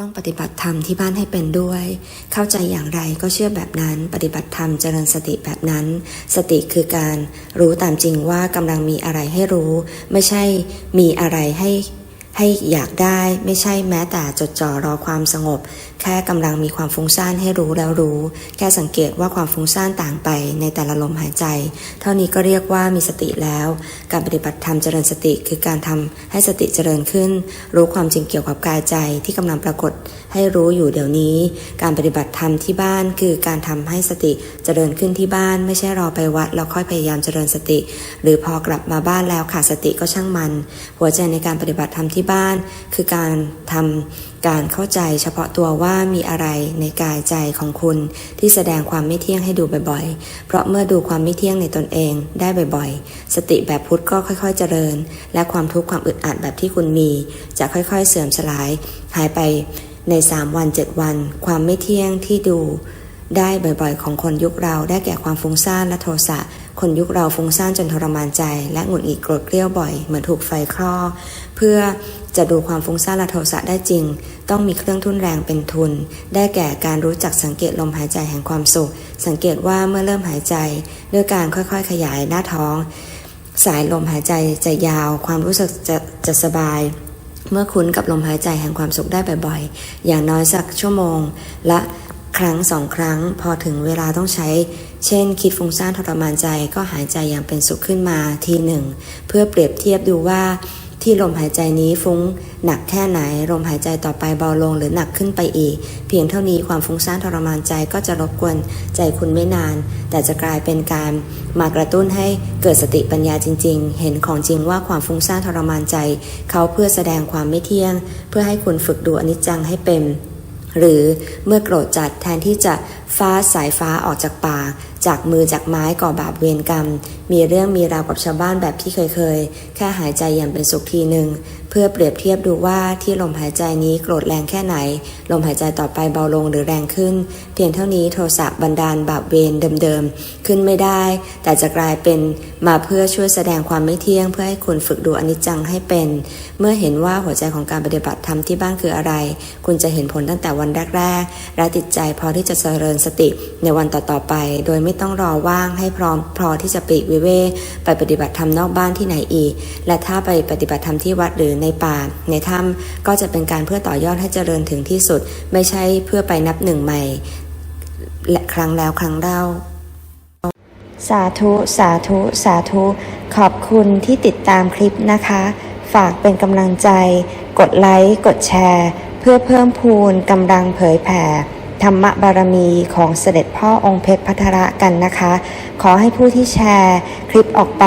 ต้องปฏิบัติธรรมที่บ้านให้เป็นด้วย เข้าใจอย่างไรก็เชื่อแบบนั้น ปฏิบัติธรรมเจริญสติแบบนั้น สติคือการรู้ตามจริงว่ากำลังมีอะไรให้รู้ ไม่ใช่มีอะไรให้ ให้อยากได้ไม่ใช่แม้แต่จดจ่อรอความสงบ แค่กำลังมีความฟุ้งซ่านให้รู้แล้วรู้ แค่สังเกตว่าความฟุ้งซ่านต่างไปในแต่ละลมหายใจ เท่านี้ก็เรียกว่ามีสติแล้ว การปฏิบัติธรรมเจริญสติคือการทำให้สติเจริญขึ้น รู้ความจริงเกี่ยวกับกายใจที่กำลังปรากฏให้รู้อยู่เดี๋ยวนี้ การปฏิบัติธรรมที่บ้านคือการทำให้สติเจริญขึ้นที่บ้าน ไม่ใช่รอไปวัดแล้วค่อยพยายามเจริญสติ หรือพอกลับมาบ้านแล้วขาดสติก็ช่างมัน หัวใจในการปฏิบัติธรรมที่บ้าน คือการทำการเข้าใจเฉพาะตัวว่ามีอะไรในกายใจของคุณที่แสดงความไม่เที่ยงให้ดูบ่อยๆ เพราะเมื่อดูความไม่เที่ยงในตนเองได้บ่อยๆ สติแบบพุทธก็ค่อยๆเจริญ และความทุกข์ความอึดอัดแบบที่คุณมี จะค่อยๆเสื่อมสลาย หายไปใน 3 วัน 7 วัน ความไม่เที่ยงที่ดูได้บ่อยๆ ของคนยุคเราได้แก่ความฟุ้งซ่านและโทสะ คนยุคเราฟุ้งซ่านจนทรมานใจ และหงุดหงิดโกรธเกรี้ยวบ่อย เหมือนถูกไฟคลอกเพื่อจะดูความฟุ้งซ่านและโทสะได้จริง ต้องมีเครื่องทุนแรงเป็นทุน ได้แก่การรู้จักสังเกตลมหายใจแห่งความสุข สังเกตว่าเมื่อเริ่มหายใจ ด้วยการค่อยๆขยายหน้าท้อง สายลมหายใจจะยาว ความรู้สึกจะจะสบาย เมื่อคุ้นกับลมหายใจแห่งความสุขได้บ่อยๆ อย่างน้อยสักชั่วโมง ละ ครั้งสองครั้งพอถึงเวลาต้องใช้ เช่น คิดฟุ้งซ่านทรมานใจก็หายใจอย่างเป็นสุขขึ้นมาทีหนึ่ง เพื่อเปรียบเทียบดูว่า ที่ลมหายใจนี้ฟุ้งหนักแค่ไหน ลมหายใจต่อไปเบาลงหรือหนักขึ้นไปอีก เพียงเท่านี้ความฟุ้งซ่านทรมานใจก็จะรบกวนใจคุณไม่นาน แต่จะกลายเป็นการมากระตุ้นให้เกิดสติปัญญาจริง ๆ เห็นของจริงว่าความฟุ้งซ่านทรมานใจ เขาเพื่อแสดงความไม่เที่ยง เพื่อให้คุณฝึกดูอนิจจังให้เป็น หรือเมื่อโกรธจัดแทนที่จะฟ้าสายฟ้าออกจากปากจากมือจากไม้ก่อบาปเวรกรรม มีเรื่องมีราวกับชาวบ้านแบบที่เคยเคย แค่หายใจอย่างเป็นสุขทีหนึ่ง พื่อเปรียบเทียบดูว่าที่ลมหายใจนี้โกรธแรงแค่ไหน ลมหายใจต่อไปเบาลงหรือแรงขึ้น เพียงเท่านี้โทสะบันดาลบาปเวรเดิมๆ ขึ้นไม่ได้ แต่จะกลายเป็นมาเพื่อช่วยแสดงความไม่เที่ยง เพื่อให้คุณฝึกดูอนิจจังให้เป็น เมื่อเห็นว่าหัวใจของการปฏิบัติธรรมที่บ้านคืออะไร คุณจะเห็นผลตั้งแต่วันแรกๆและติดใจพอที่จะเจริญสติในวันต่อๆไป โดยไม่ต้องรอว่างให้พร้อมพอที่จะปีกวิเวไปปฏิบัติธรรมนอกบ้านที่ไหนอีก และถ้าไปปฏิบัติธรรมที่วัดหรือในป่า ในถ้ำก็จะเป็นการเพื่อต่อยอดให้เจริญถึงที่สุด ไม่ใช่เพื่อไปนับหนึ่งใหม่ และครั้งแล้วครั้งเล่า สาธุ สาธุ สาธุ ขอบคุณที่ติดตามคลิปนะคะ ฝากเป็นกำลังใจ กดไลค์ กดแชร์ เพื่อเพิ่มพูนกำลังเผยแผ่ธรรมบารมีของเสด็จพ่อองค์เพชรพัทระกันนะคะ ขอให้ผู้ที่แชร์คลิปออกไป